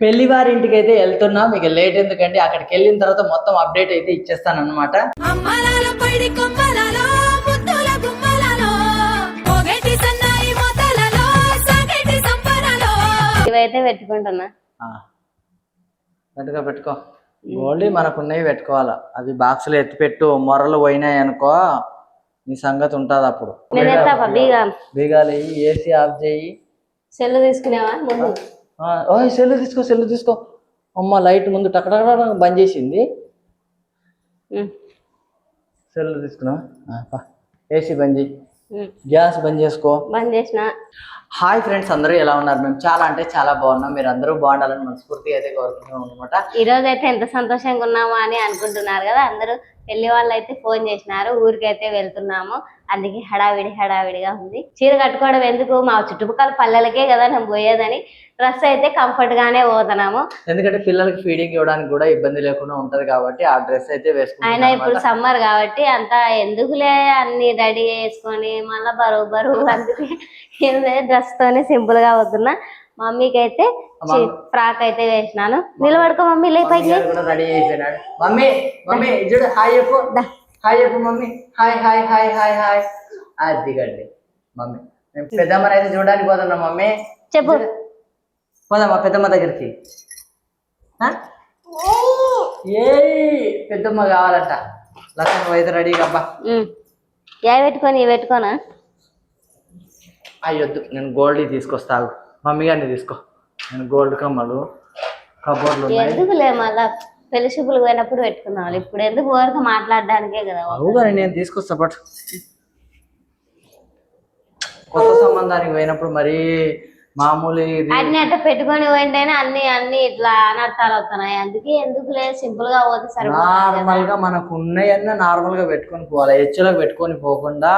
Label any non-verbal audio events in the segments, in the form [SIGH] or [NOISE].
పెళ్ళి వారి ఇంటికి అయితే వెళ్తున్నాం ఇక లేట్ ఎందుకంటే అక్కడికి వెళ్ళిన తర్వాత మొత్తం అప్డేట్ అయితే ఇచ్చేస్తాను అనమాట ఇవైతే పెట్టుకుంటున్నా. గట్టిగా పెట్టుకో గోల్డ్ మనకున్నవి పెట్టుకోవాలా. అవి బాక్సులు ఎత్తి పెట్టు మొరలు పోయినాయి అనుకో నీ సంగతి ఉంటుంది అప్పుడు. బీగాలు. ఏసీ ఆఫ్ చేయి. సెల్లు తీసుకునేవా? ముందు. ఓయ్ సెల్లు తీసుకో సెల్లు తీసుకో. అమ్మ లైట్ ముందు టకటక బంద్ చేసింది. సెల్లు తీసుకున్నా. ఏసీ బంద్ చేయి. గ్యాస్ బంద్ చేసుకో. బంద్ చేసిన. హాయ్ ఫ్రెండ్స్ అందరూ ఎలా ఉన్నారు? మేము చాలా అంటే చాలా బాగున్నాం. మీరు అందరూ బాగుండాలని మనస్ఫూర్తిగా అయితే కోరుకుంటున్నాం అనమాట ఈ రోజు అయితే ఎంత సంతోషంగా ఉన్నామా అని అనుకుంటున్నారు కదా అందరూ. పెళ్ళి వాళ్ళు అయితే ఫోన్ చేసినారు ఊరికైతే వెళ్తున్నాము. అందుకే హడావిడి హడావిడిగా ఉంది. చీర కట్టుకోవడం ఎందుకు? మా చుట్టుపక్కల పల్లెలకే కదా నేను పోయేదని. డ్రెస్ అయితే కంఫర్ట్ గానే పోతున్నాము. ఎందుకంటే పిల్లలకి ఫీడింగ్ ఇవ్వడానికి కూడా ఇబ్బంది లేకుండా ఉంటది కాబట్టి ఆ డ్రెస్ అయితే వేసుకుంటాం ఇప్పుడు సమ్మర్ కాబట్టి అంత ఎందుకులే అన్ని రెడీ చేసుకొని మళ్ళీ బరువు బరువు అందుకే డ్రెస్ తోనే సింపుల్గా అవుతున్నా మమ్మీకి అయితే ఫ్రాక్ అయితే వేసినాను. నిలబడుకో మమ్మీ లే పైకి లే. కూడా రెడీ మమ్మీ మమ్మీ చూడు హాయ్ చెప్పు. హాయ్ చెప్పు mummy. Hi hi hi hi hi. అది గండి మమ్మీ. మేము పెద్దమ్మని అయితే చూడడానికి పోతున్నాం మమ్మీ. చెప్పు. పోదామా పెద్దమ్మ దగ్గరికి? ఏయ్ పెద్దమ్మ కావాలంట. లక్ష్మణ్ అయితే అబ్బా. ఉమ్. ఏ పెట్టుకొని పెట్టుకోనా? అయ్యొద్దు నేను గోల్డ్ తీసుకొస్తాను మమ్మీ గారిని తీసుకో. నేను గోల్డ్ కమ్మలు కబోర్డ్లు ఎందుకులే మళ్ళా పెళ్ళి చూపులు పోయినప్పుడు పెట్టుకున్నాం ఇప్పుడు ఎందుకు ఊరిక మాట్లాడడానికే కదా నేను తీసుకొస్తా బట్ కొత్త సంబంధానికి పోయినప్పుడు మరి మామూలు అన్ని అట్లా పెట్టుకొని పోయింటేనే అన్ని అన్ని ఇట్లా అనర్థాలు అవుతున్నాయి. అందుకే ఎందుకులే? సింపుల్గా పోతే సరిపోతుంది నార్మల్గా మనకు ఉన్నాయన్న నార్మల్గా పెట్టుకొని పోవాలి. హెచ్చులకు పెట్టుకొని పోకుండా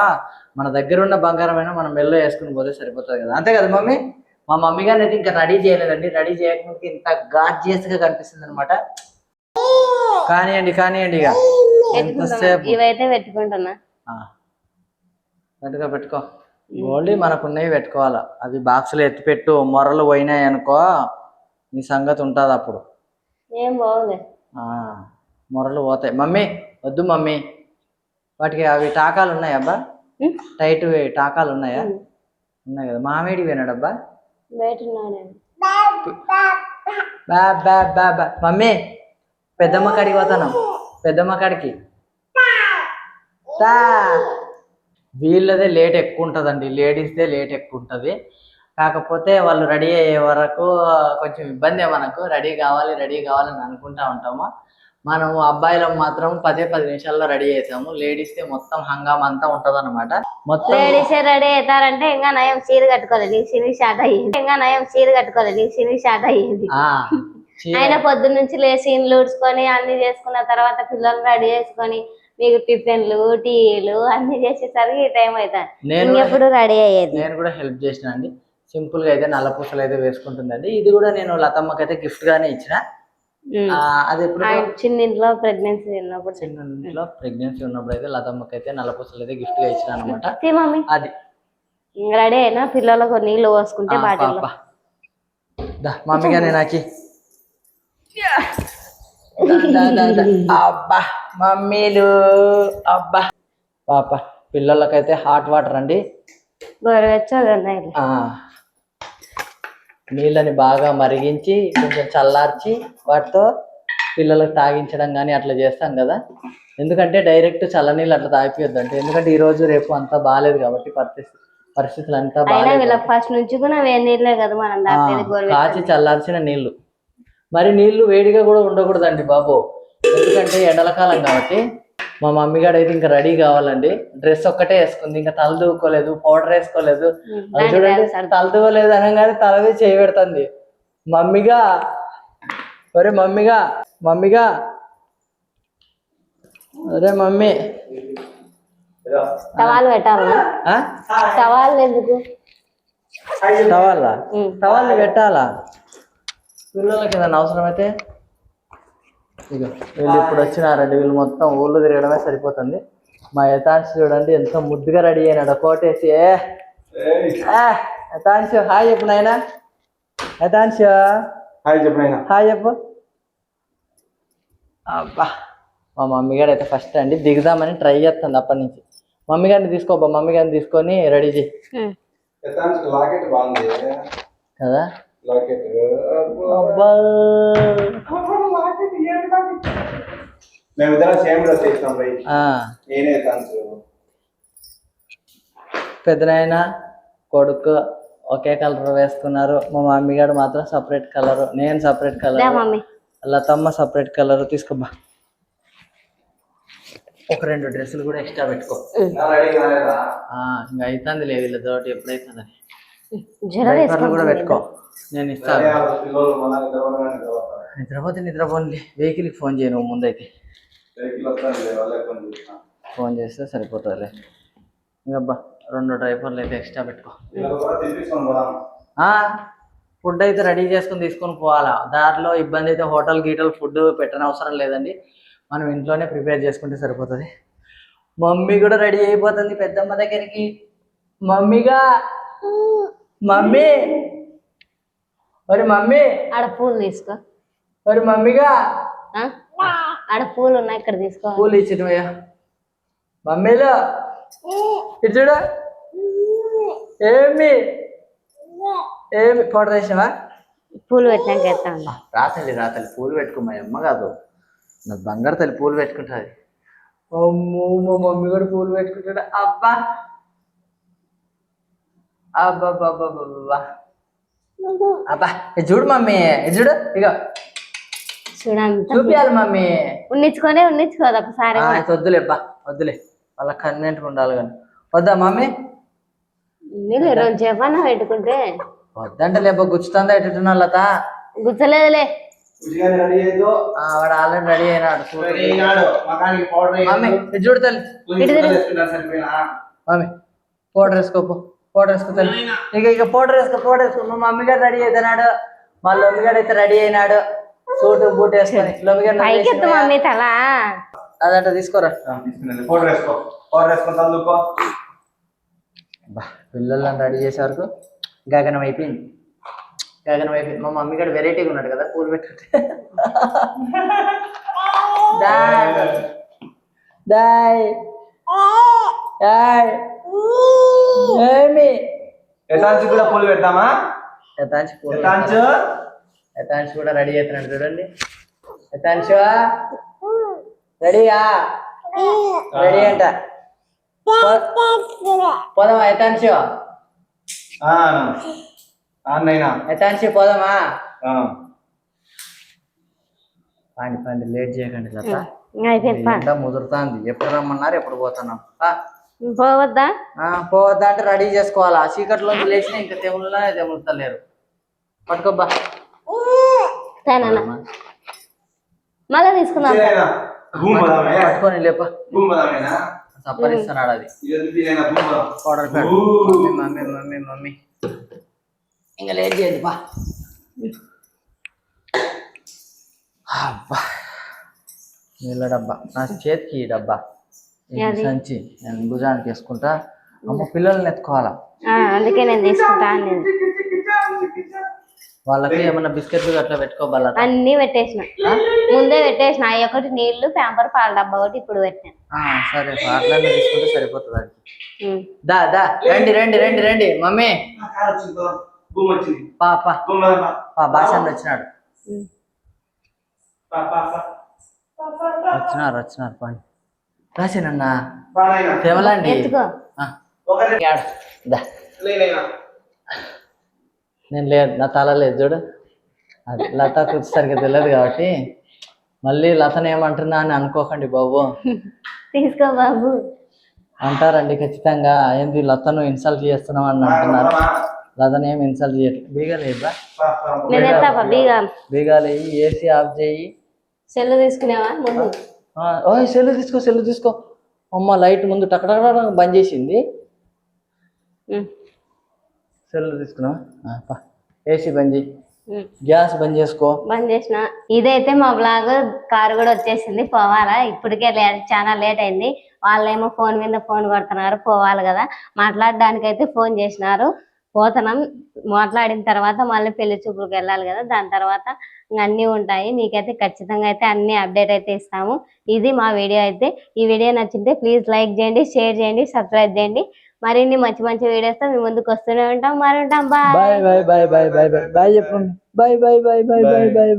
మన దగ్గర ఉన్న బంగారమైనా మనం మెల్లో వేసుకుని పోతే సరిపోతుంది కదా. అంతే కదా మమ్మీ? మా మమ్మీ గారిని అయితే ఇంకా రెడీ చేయలేదండి. రెడీ చేయకముందుకు ఇంత గార్జియస్గా కనిపిస్తుంది అనమాట కానివ్వండి కానివ్వండి ఇక ఎంతసేపు? ఇవైతే పెట్టుకుంటున్నా. గట్టిగా పెట్టుకో. గోల్డ్ మనకున్నవి పెట్టుకోవాలా. అవి బాక్సులు ఎత్తి పెట్టు మొరలు పోయినాయి అనుకో నీ సంగతి ఉంటుంది అప్పుడు. ఏం బాగులే ఆ, మొరలు పోతాయి. మమ్మీ వద్దు మమ్మీ. వాటికి అవి టాకాలు ఉన్నాయా అబ్బా? టైట్ టాకాలు ఉన్నాయా? ఉన్నాయి కదా. మామిడి ఉన్నాను బా బా బా బా. మమ్మీ పెద్దమ్మ కాడికి పోతాను. పెద్దమ్మ కాడికి. తా. వీళ్ళదే లేట్ ఎక్కువ ఉంటుందండి లేడీస్దే లేట్ ఎక్కువ ఉంటుంది కాకపోతే వాళ్ళు రెడీ అయ్యే వరకు కొంచెం ఇబ్బంది మనకు రెడీ కావాలి రెడీ కావాలని అనుకుంటా ఉంటాము. మనము అబ్బాయిలం మాత్రం పదే పది నిమిషాల్లో రెడీ అవుతాము లేడీస్దే మొత్తం హంగామా అంతా ఉంటది మొత్తం లేడీస్ రెడీ అవుతారంటే ఇంకా నయం చీర కట్టుకోలేదు సిరి షాట్ అయ్యింది. ఇంకా నయం చీర కట్టుకోలేదు సిరి షాట్ అయ్యింది. ఆయన పొద్దున్న నుంచి లేచి ఇండ్లు ఊడ్చుకొని అన్ని చేసుకున్న తర్వాత పిల్లలు రెడీ చేసుకొని మీకు టిఫిన్లు టీలు అన్ని చేసేసరికి టైం అవుతుంది నేను ఇంకెప్పుడు రెడీ అయ్యేది? నేను కూడా హెల్ప్ చేసిన అండి. సింపుల్గా అయితే నల్ల పూసలు అయితే వేసుకుంటుందండి. ఇది కూడా నేను లతమ్మకి అయితే గిఫ్ట్ గానే ఇచ్చిన. అది ఎప్పుడు చిన్న ఇంట్లో ప్రెగ్నెన్సీ ఉన్నప్పుడు. చిన్న ఇంట్లో ప్రెగ్నెన్సీ ఉన్నప్పుడు అయితే లతమ్మకి అయితే నల్ల పూసలు అయితే గిఫ్ట్గా ఇచ్చిన అనమాట అది రెడీ అయినా పిల్లలకు నీళ్ళు పోసుకుంటే బాటిల్లో. దా మమ్మీ గానే నాకి. అబ్బా మమ్మీలు. అబ్బా. పాప పిల్లలకైతే హాట్ వాటర్ అండి. గోరువెచ్చగా నీళ్ళని బాగా మరిగించి కొంచెం చల్లార్చి వాటితో పిల్లలకు తాగించడం కానీ అట్లా చేస్తాం కదా. ఎందుకంటే డైరెక్ట్ చల్లనీళ్ళు అట్లా తాగిపోయొద్దు అంటే ఎందుకంటే ఈ రోజు రేపు అంతా బాగాలేదు కాబట్టి పరిస్థితి పరిస్థితులు అంతా బాగాలేదు ఫస్ట్ నుంచి కూడా వేడి నీళ్ళే కదా మనం కాచి చల్లార్చిన నీళ్ళు మరి నీళ్ళు వేడిగా కూడా ఉండకూడదండి బాబు. ఎందుకంటే ఎండల కాలం కాబట్టి మా మమ్మీ గారు అయితే ఇంకా రెడీ కావాలండి. డ్రెస్ ఒక్కటే వేసుకుంది. ఇంకా తల దూకోలేదు పౌడర్ వేసుకోలేదు. చూడండి తల దూవలేదు అనగానే తలది చేయి పెడుతుంది. మమ్మీగా ఒరే మమ్మీగా మమ్మీగా. ఒరే మమ్మీ. టవాలు పెట్టాలా? ఆ? టవాలు ఎందుకు? ఉమ్. టవాల్ని పెట్టాలా? పిల్లలకి ఏదైనా అవసరమైతే ఇక వీళ్ళు ఇప్పుడు వచ్చినారండి. వీళ్ళు మొత్తం ఊళ్ళో తిరగడమే సరిపోతుంది. మా యథాంశ్ చూడండి ఎంత ముద్దుగా రెడీ అయినాడు. కోటేసి యథాంశ్ హాయ్ చెప్పు నాయన. యథాంశ్ హాయ్ చెప్పిన హాయ్ చెప్పు. అబ్బా మా మమ్మీ గారు అయితే ఫస్ట్ అండి. దిగుదామని ట్రై చేస్తుంది అప్పటి నుంచి. మమ్మీ గారిని తీసుకోబ్బా మమ్మీ గారిని తీసుకొని రెడీ చేయి. కదా? లాకెట్ అబ్బా మేమిద్దరం సేమ్ డ్రెస్ వేసినాం బై ఆ, నేనే పెద్దనాయన కొడుకు ఒకే కలర్ వేసుకున్నారు. మా మమ్మీ గారు మాత్రం సపరేట్ కలర్ నేను separate colour mummy. Lathamma separate colour తీసుకోబ్బా ఒక రెండు డ్రెస్సులు కూడా ఎక్స్ట్రా పెట్టుకో. ఇంకా అవుతుంది లేదు వీళ్ళతోటి ఎప్పుడైతుందని కూడా పెట్టుకో. నేను ఇస్తాను. నిద్రపోతే నిద్రపోని వెహికల్కి ఫోన్ చేయను ముందైతే. ఫోన్ చేస్తే సరిపోతుందిలే. ఇంకబ్బా రెండు డ్రైవర్లు అయితే ఎక్స్ట్రా పెట్టుకో. ఫుడ్ అయితే రెడీ చేసుకుని తీసుకొని పోవాలా? దారిలో ఇబ్బంది అయితే హోటల్ గీటల్ ఫుడ్ పెట్టని అవసరం లేదండి. మనం ఇంట్లోనే ప్రిపేర్ చేసుకుంటే సరిపోతుంది. మమ్మీ కూడా రెడీ అయిపోతుంది పెద్దమ్మ దగ్గరికి. మమ్మీగా. మమ్మీ. మరి మమ్మీ? ఆడ పూలు తీసుకో. మరి మమ్మీగా? ఆ? ఆడ పూలు ఉన్నాయి ఇక్కడ తీసుకో. పూలు ఇచ్చినవయ్యా మమ్మీలో? ఇటు చూడు. ఏమి? ఏమి? వేసినవా పూలు పెట్టినాక ఎత్తా ఉండు. రాతల్లి రాతల్లి. పూలు పెట్టుకో మా అమ్మ కాదు. నా బంగారు తల్లి పూలు పెట్టుకుంటుంది. అమ్మో మా మమ్మీ కూడా పూలు పెట్టుకుంటాడు. అబ్బా. అబ్బా అబ్బా ఇది చూడు మమ్మీ ఇది చూడు ఇక చూడండి. చూపియాలి మమ్మీ. ఉన్నించుకొని ఉన్నించుకోదు ఒకసారి వద్దులే అబ్బా వద్దులే. వాళ్ళ కన్వెంట్గా ఉండాలి కానీ. వద్దా మమ్మీ? నీళ్ళు చెప్పన్నా పెట్టుకుంటే. వద్దంటే లేప గుచ్చుతుందా ఎట్టున్నా లత? గుచ్చలేదులే. వాడు ఆల్రెడీ రెడీ అయినాడు మమ్మీ ఇది చూడు తల్లి. సరిపోయినా మమ్మీ పౌడర్ వేసుకోపో. పౌడర్ వేసుకో తల్లి ఇక ఇక పౌడర్ వేసుకో పౌడర్ వేసుకో. మా మమ్మీ గారు రెడీ అవుతున్నాడు మా లొమ్మి గారు అయితే రెడీ అయినాడు. సూట్ బూట్ వేసుకొని. లొమ్మి గారు పైకి ఎత్తు మమ్మీ తల. అదంట తీసుకోరా. పౌడర్ వేసుకో. పౌడర్ వేసుకొని పిల్లలను రెడీ చేసే వరకు గగనం అయిపోయింది. గగనం అయిపోయింది మా మమ్మీ గారు వెరైటీగా ఉన్నాడు కదా పూలు పెట్టుకుంటే. [LAUGHS] దాయ్ ఏమి? ఎటాంచి కూడా పూలు పెడతామా? యథాంశ్ పూలు ఎటాంచు కూడా రెడీ అవుతున్నాడు చూడండి. యథాంశ్ రెడీయా? రెడీ అంట. పోదామా యథాంశ్ అన్నైనా పోదామా? పండి పండి లేట్ చేయకండి లత. ముదురుతాంది. ఎప్పుడు రమ్మన్నారు ఎప్పుడు పోతున్నాం. ఆ, పోవద్దా? ఆ, పోవద్దా అంటే రెడీ చేసుకోవాలా? చీకట్లో లేచినా ఇంకా తెములునే తెములుతలేరు. పట్టుకోబ్బా మళ్ళీ తీసుకుందాం. పట్టుకొని లేప సప్పరిస్తున్నాడు అది. Powder. Mummy mummy mummy mummy. ఇంకా లేట్ చేయండి బా అబ్బా. నీళ్ళ డబ్బా. నా చేతికి ఈ డబ్బా? సంచి నేను భుజానికి వేసుకుంటా. అమ్మ పిల్లల్ని ఎత్తుకోవాలా? ఆ, అందుకే నేను తీసుకుంటా వాళ్ళకి ఏమన్నా బిస్కెట్లు అట్లా పెట్టుకోవాలా? అన్ని పెట్టేసిన. ముందే పెట్టేసిన. అవి ఒకటి నీళ్ళు ప్యాంపర్ పాల డబ్బా ఒకటి ఇప్పుడు పెట్టాను. సరే అట్లనే తీసుకుంటే సరిపోతుంది అది. దా దా రండి రండి రండి రండి. మమ్మీ. ఆ, కారు వచ్చింది పోదాం. భూమి వచ్చింది. పా పా. భూమి పోదాం, పా. పా భాషను వచ్చినాడు. వచ్చినారు వచ్చినారు పండి. రాసినన్నా. నేను లేదు నా తల లేదు చూడు. లత సరిగ్గా తెలియదు కాబట్టి. మళ్ళీ లతను ఏమంటున్నా అని అనుకోకండి బాబు. తీసుకో బాబు. అంటారండి ఖచ్చితంగా. ఏంది లతను ఇన్సల్ట్ చేస్తున్నావు అని అంటున్నారు? లతను ఏం ఇన్సల్ట్ చేయట్లేదు బీగలేదా బీగాలు. ఏసీ ఆఫ్ చేయి. సెల్లు తీసుకునేవా? ఓయ్ సెల్లు తీసుకో సెల్లు తీసుకో. అమ్మ లైట్ ముందు టకటక బంద్ చేసింది. సెల్లు తీసుకున్నావా ఏసీ బంద్ చేయి. గ్యాస్ బంద్ చేసుకో. బంద్ చేసిన. ఇదైతే మా బ్లాగ్ కారు కూడా వచ్చేసింది. పోవాలా? ఇప్పటికే లేట్ చాలా లేట్ అయింది. వాళ్ళేమో ఫోన్ మీద ఫోన్ కొడుతున్నారు. పోవాలి కదా. మాట్లాడడానికి అయితే ఫోన్ చేసినారు. పోతున్నాం మాట్లాడిన తర్వాత మళ్ళీ పెళ్ళి చూపులకు వెళ్ళాలి కదా దాని తర్వాత అన్నీ ఉంటాయి మీకైతే ఖచ్చితంగా అయితే అన్ని అప్డేట్ అయితే ఇస్తాము ఇది మా వీడియో అయితే ఈ వీడియో నచ్చితే ప్లీజ్ లైక్ చేయండి షేర్ చేయండి సబ్స్క్రైబ్ చేయండి మరిన్ని మంచి మంచి వీడియోస్తో మీ ముందుకు వస్తూనే ఉంటాం మరి ఉంటాం bye bye bye bye bye bye bye bye bye bye bye bye bye bye bye